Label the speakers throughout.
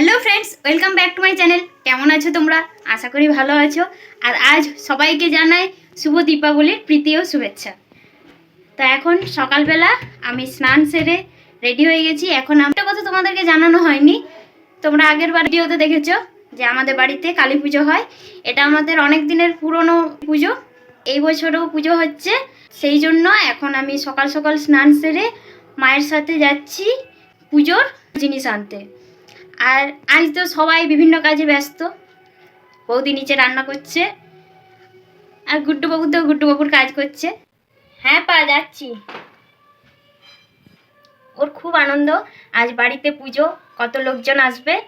Speaker 1: Hello friends welcome back to my channel কেমন আছো তোমরা? আশা করি ভালো আছো। আর আজ সবাইকে জানাই শুভ দীপাবলির প্রীতি ও শুভেচ্ছা। তো এখন সকালবেলা আমি স্নান সেরে রেডি হয়ে গেছি। এখন একটা কথা তোমাদেরকে জানানো হয়নি। তোমরা আগের বার ভিডিওতে দেখেছ যে আমাদের বাড়িতে কালী পুজো হয়। এটা আমাদের অনেক দিনের পুরনো পুজো। এই বছরও পুজো হচ্ছে। সেই জন্য এখন আমি সকাল সকাল স্নান সেরে মায়ের সাথে যাচ্ছি পুজোর জিনিস আনতে। আর আজ তো সবাই বিভিন্ন কাজে ব্যস্ত। বৌদি নিচে রান্না করছে। আর গুড্ডু বাবু তো গুড্ডু বাবুর কাজ করছে। হ্যাঁ পা, যাচ্ছি। ওর খুব আনন্দ। আজ বাড়িতে পুজো, কত লোকজন আসবে,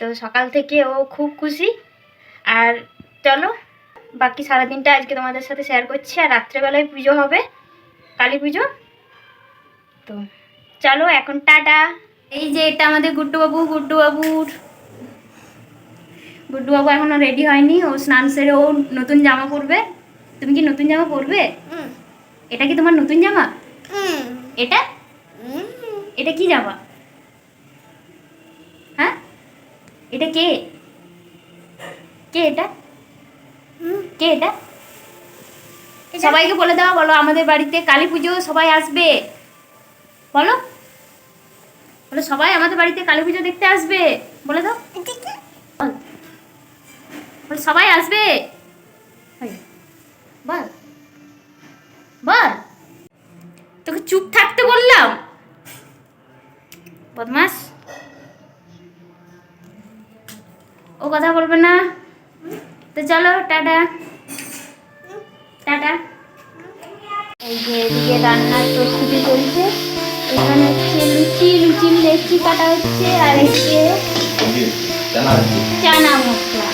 Speaker 1: তো সকাল থেকে ও খুব খুশি। আর চলো, বাকি সারাদিনটা আজকে তোমাদের সাথে শেয়ার করছি। আর রাত্রেবেলায় পুজো হবে, কালী পুজো। তো চলো, এখন টাটা। এই যে এটা আমাদের গুড্ডু বাবু গুড্ডু বাবুর গুড্ডু বাবু এখনও রেডি হয়নি ও স্নান সেরে ও নতুন জামা পরবে। তুমি কি নতুন জামা পরবে? এটা কি তোমার নতুন জামা? এটা? এটা কি জামা? হ্যাঁ? এটা কে? কে এটা? কে এটা? সবাইকে বলে দেওয়া বলো আমাদের বাড়িতে কালী পুজো সবাই আসবে। বলো। বলো, সবাই আমাদের বাড়িতে কালী পুজো দেখতে আসবে। বলে দাও। বল। সবাই আসবে। বল। বল। তোকে চুপ থাকতে বললাম। বদমাস। ও কথা বলবে না। তো চলো, টাটা। টাটা। এই যে এদিকে রান্নার প্রস্তুতি চলছে। এখানে লুচি লুচির লেচি কাটা হচ্ছে আর হচ্ছে চানা মশলা।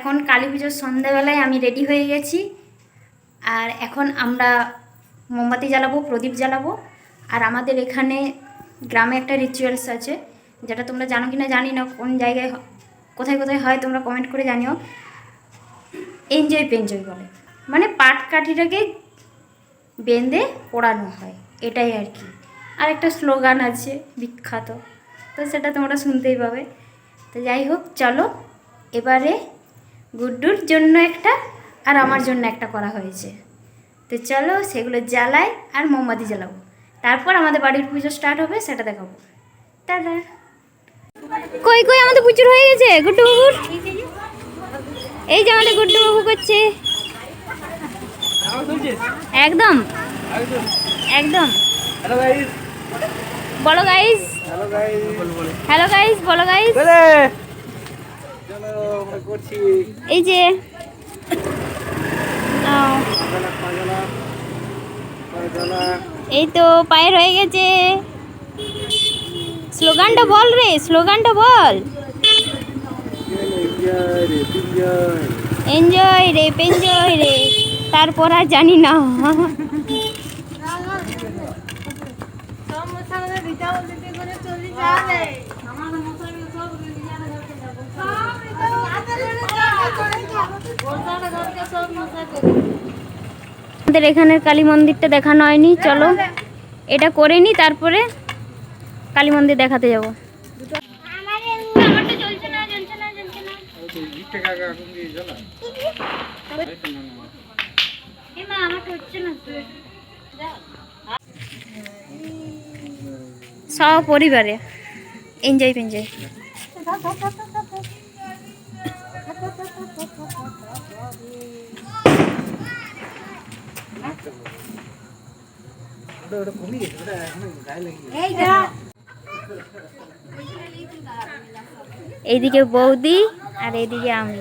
Speaker 1: এখন কালী পুজোর সন্ধ্যাবেলায় আমি রেডি হয়ে গেছি। আর এখন আমরা মোমবাতি জ্বালাবো, প্রদীপ জ্বালাবো। আর আমাদের এখানে গ্রামে একটা রিচুয়ালস আছে, যেটা তোমরা জানো কি না জানি না, কোন জায়গায় কোথায় কোথায় হয় তোমরা কমেন্ট করে জানিও। এনজয় পেনজয় বলে। মানে পাট কাঠিটাকে বেঁধে পোড়ানো হয়, এটাই আর কি। আর একটা স্লোগান আছে, বিখ্যাত। তো সেটা তোমরা শুনতেই পাবে। তো যাই হোক, চলো, এবারে গুড্ডুর জন্য একটা আর আমার জন্য একটা করা হয়েছে। তো চলো সেগুলো জ্বালাই আর মোমবাতি জ্বালাবো। তারপর আমাদের বাড়ির পুজো স্টার্ট হবে সেটা দেখাবো। টাটা। কই কই আমাদের পুজোর হয়ে গেছে? গুড্ডু বাবুর এই যে আমাদের গুড্ডু বাবু করছে। একদম। একদম। বলো গাইস হ্যালো গাইস বলো গাইস এই যে। এই তো পায়ের হয়ে গেছে। স্লোগানটা বল রে স্লোগানটা বল। এনজয় রে এনজয় রে। তারপর আর জানি না। আমাদের এখানের কালী মন্দিরটা দেখানো হয়নি, চলো। এটা করে নি, তারপরে কালী মন্দির দেখাতে যাব। সব পরিবারে। এনজয় ফেনজয় এইদিকে বৌদি আর এইদিকে আমি।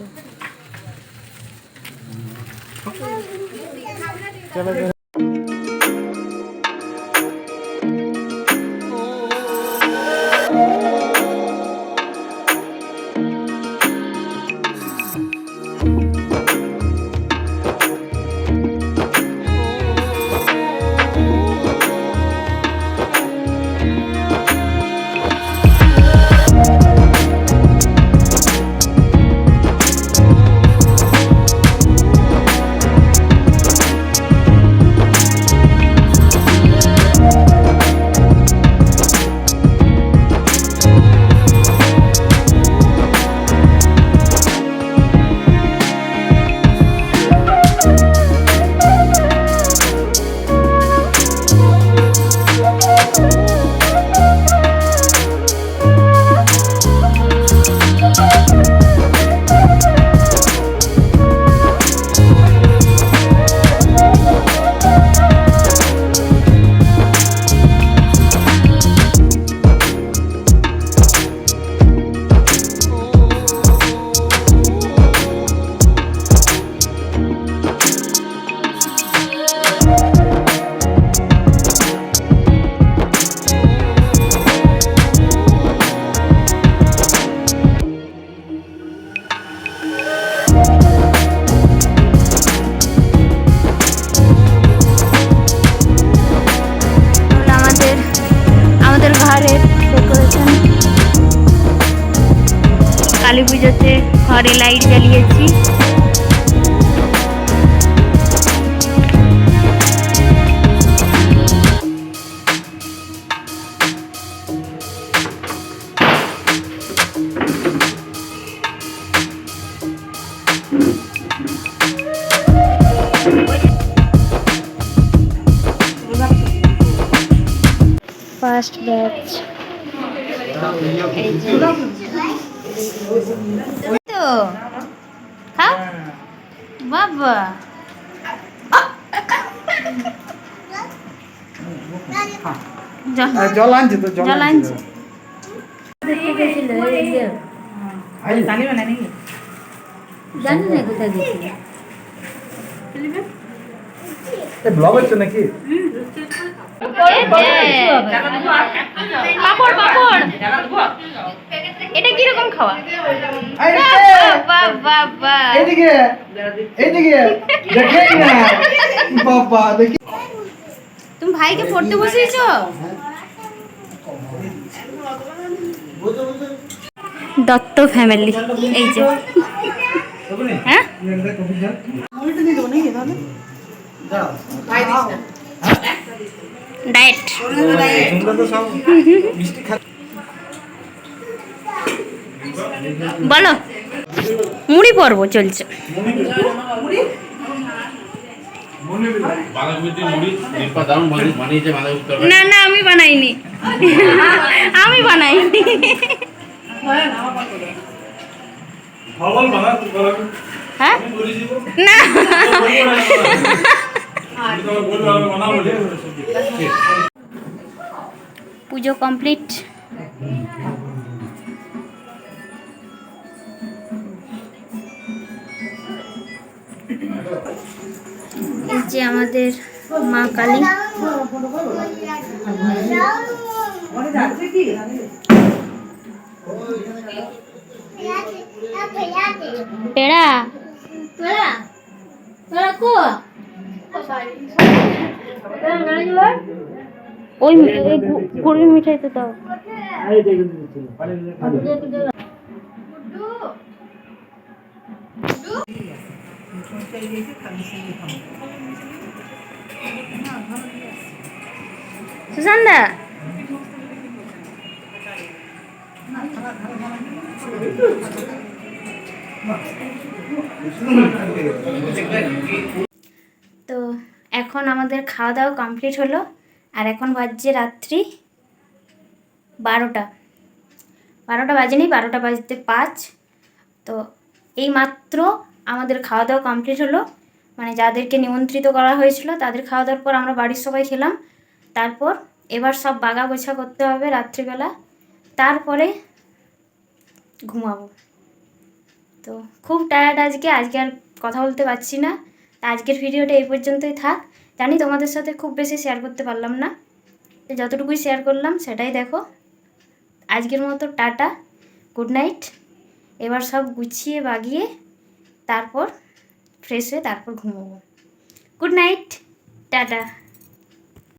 Speaker 1: কালী পুজোতে ঘরে লাইট জ্বালিয়েছি। ফার্স্ট ব্যাচ এই যে। তো খাও বাবা জ-
Speaker 2: জল আনছে তো
Speaker 1: জল আনছে
Speaker 3: দেখতে গেছিল এই যে জানি না কোথায় গেছিল
Speaker 2: ব্লগ হচ্ছে নাকি
Speaker 1: পাপড় পাপড় এটা খাওয়া
Speaker 2: না বাবা দেখি
Speaker 1: তুমি ভাইকে পড়তে বসিয়েছো দত্ত ফ্যামিলি এই যে হ্যাঁ ডায়েট।
Speaker 2: তোমরা তো সব মিষ্টি খা
Speaker 1: বলো মুড়ি পর্ব চলছে না না আমি বানাইনি। আমি বানাইনি। হ্যাঁ? না। পুজো কমপ্লিট। এই যে আমাদের মা কালী। পেড়া?
Speaker 3: তোরা তোরা কো?
Speaker 1: ওই এই গু- গুড়ের মিঠাই তো দাও। সুশান্দা তো এখন আমাদের খাওয়া দাওয়া কমপ্লিট হলো আর এখন বাজছে রাত্রি বারোটা। বারোটা বাজেনি, বারোটা বাজতে পাঁচ। তো এই মাত্র আমাদের খাওয়া দাওয়া কমপ্লিট হলো। মানে যাদেরকে নিমন্ত্রিত করা হয়েছিল, তাদের খাওয়া দাওয়ার পর আমরা বাড়ির সবাই খেলাম। তারপর এবার সব বাগা গোছা করতে হবে রাত্রিবেলা। তারপরে ঘুমাবো। তো খুব টায়ার্ড আজকে আজকে আর কথা বলতে পারছি না। তা আজকের ভিডিওটা এই পর্যন্তই থাক। জানি তোমাদের সাথে খুব বেশি শেয়ার করতে পারলাম না। যতটুকুই শেয়ার করলাম, সেটাই দেখো। আজকের মতো টাটা গুড নাইট এবার সব গুছিয়ে, বাগিয়ে, তারপর ফ্রেশ হয়ে, তারপর ঘুমোবো। Good night tata.